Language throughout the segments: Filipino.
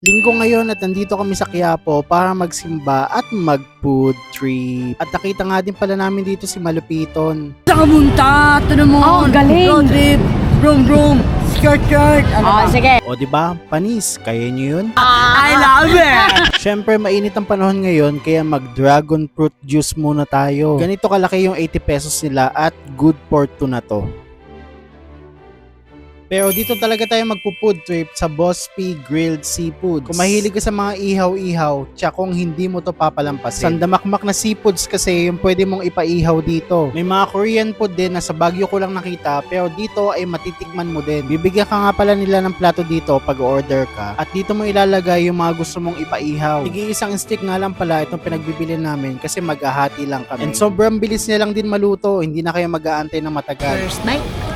Linggo ngayon at nandito kami sa Quiapo para magsimba at mag-food trip. At nakita nga din pala namin dito si Malupiton. Nakamunta, ito naman. Oh, galing. Road trip, brum brum, skirt skirt. Ano Oh, ba? sige. O di ba? Panis, kaya nyo yun? I love it! Siyempre, mainit ang panahon ngayon kaya mag-dragon fruit juice muna tayo. Ganito kalaki yung 80 pesos nila at good for two na to. Pero dito talaga tayo magpo-food trip sa Boss P Grilled Seafoods. Kung mahilig ka sa mga ihaw-ihaw, tsaka kung hindi mo to papalampasin. Sandamakmak na seafoods kasi yung pwede mong ipaihaw dito. May mga Korean food din na sa Baguio ko lang nakita, pero dito ay matitikman mo din. Bibigyan ka nga pala nila ng plato dito pag order ka. At dito mo ilalagay yung mga gusto mong ipaihaw. Tigil isang stick nga lang pala itong pinagbibili namin kasi maghahati lang kami. And sobrang bilis niya lang din maluto, hindi na kayo mag-aantay ng matagal. First night.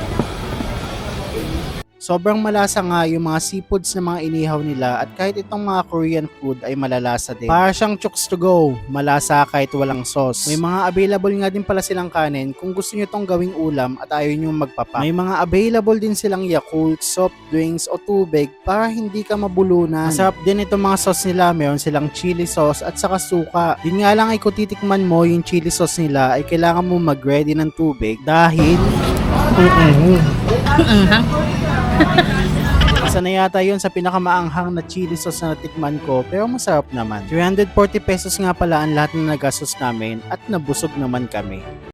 Sobrang malasa nga yung mga seafoods na mga inihaw nila at kahit itong mga Korean food ay malalasa din. Para siyang chooks to go, malasa kahit walang sauce. May mga available nga din pala silang kanin kung gusto nyo tong gawing ulam at ayaw nyo magpapak. May mga available din silang Yakult, soft drinks o tubig para hindi ka mabulunan. Masarap din itong mga sauce nila, meron silang chili sauce at saka suka. Yun nga lang ay kung titikman mo yung chili sauce nila ay kailangan mo mag-ready ng tubig dahil Isa na yata yun sa pinakamaanghang na chili sauce na natikman ko pero masarap naman. 340 pesos nga pala ang lahat na nagastos namin at nabusog naman kami.